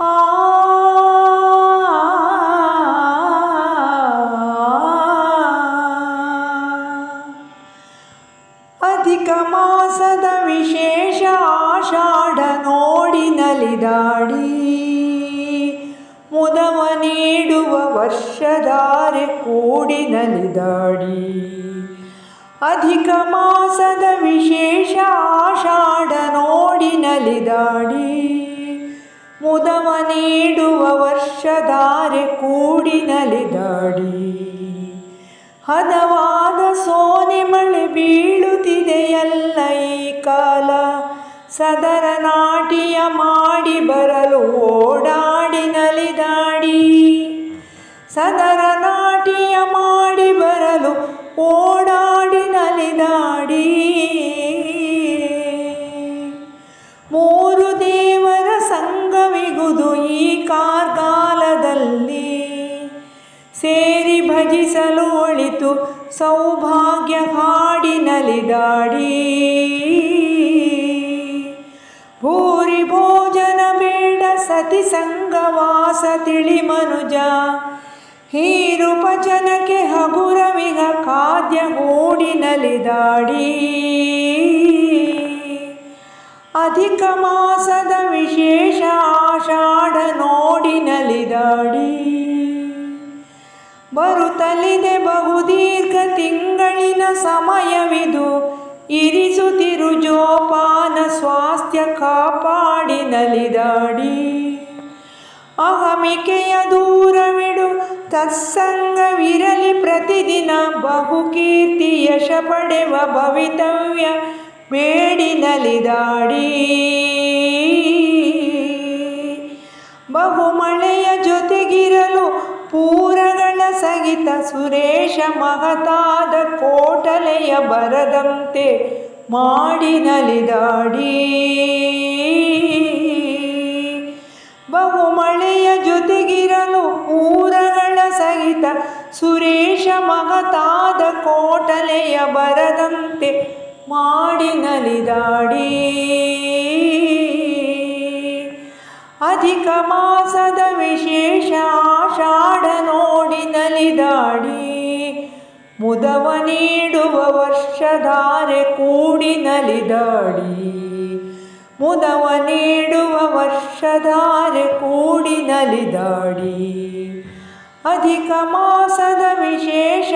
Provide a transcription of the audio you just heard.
ಅಧಿಕ ಮಾಸದ ವಿಶೇಷ ಆಷಾಢ ನೋಡಿ ನಲಿದಾಡಿ. ಮುದವ ನೀಡುವ ವರ್ಷಧಾರೆ ಕೂಡಿ ನಲಿದಾಡಿ. ಅಧಿಕ ಮಾಸದ ವಿಶೇಷ ಆಷಾಢ ನೋಡಿ ನಲಿದಾಡಿ. ಮುದವ ನೀಡುವ ವರ್ಷಧಾರೆ ಕೂಡಿ ನಲಿದಾಡಿ ಹದವಾದ ಸೋನೆ ಮಳೆ ಬೀಳುತ್ತಿದೆಯಲ್ಲ ಈ ಕಾಲ. ಸದರ ನಾಟಿಯ ಮಾಡಿ ಬರಲು ಓಡಾಡಿ ನಲಿದಾಡಿ ಸದರ ನಾಟಿಯ ಮಾಡಿ ಬರಲು ಓಡಾಡಿ ನಲಿದಾಡಿ ದೇವರ ಸಂಗವಿಗುದು ಈ ಕಾರ್ಗಾಲದಲ್ಲಿ. ಸೇರಿ ಭಜಿಸಲು ಒಳಿತು, ಸೌಭಾಗ್ಯ ಹಾಡಿ ನಲಿದಾಡಿ ಭೂರಿ ಭೋಜನ ಬೇಡ ಸತಿ ಸಂಗವಾಸ ತಿಳಿ ಮನುಜ. ಹೀರು ಪಚನಕ್ಕೆ ಹಗುರವಿಗ ಖಾದ್ಯ ಹೂಡಿ ಅಧಿಕ ಮಾಸದ ವಿಶೇಷ ಆಷಾಢ ನೋಡಿ ನಲಿದಾಡಿ ಬರುತ್ತಲಿದೆ ಬಹುದೀರ್ಘ ತಿಂಗಳಿನ ಸಮಯವಿದು, ಇರಿಸುತ್ತಿರು ಜೋಪಾನ ಸ್ವಾಸ್ಥ್ಯ ಕಾಪಾಡಿ ನಲಿದಾಡಿ ಅಹಮಿಕೆಯ ದೂರವಿಡು, ತತ್ಸಂಗವಿರಲಿ ಪ್ರತಿದಿನ, ಬಹುಕೀರ್ತಿ ಯಶ ಪಡೆವ ಭವಿತವ್ಯ ಬೇಡಿ ನಲಿದಾಡಿ ಬಹುಮಳೆಯ ಜೊತೆಗಿರಲು ಪೂರಗಳ ಸಹಿತ ಸುರೇಶ ಮಹತಾದ ಕೋಟಲೆಯ ಬರದಂತೆ ಮಾಡಿ ನಲಿದಾಡಿ ಬಹುಮಳೆಯ ಜೊತೆಗಿರಲು ಪೂರಗಳ ಸಹಿತ ಸುರೇಶ ಮಹತಾದ ಕೋಟಲೆಯ ಬರದಂತೆ ಮಾಡಿ ನಲಿದಾಡಿ ಅಧಿಕ ಮಾಸದ ವಿಶೇಷ ಆಷಾಢ ನೋಡಿ ನಲಿದಾಡಿ ಮುದವ ನೀಡುವ ವರ್ಷಧಾರೆ ಕೂಡಿ ನಲಿದಾಡಿ ಮುದವ ನೀಡುವ ವರ್ಷಧಾರೆ ಕೂಡಿ ನಲಿದಾಡಿ ಅಧಿಕ ಮಾಸದ ವಿಶೇಷ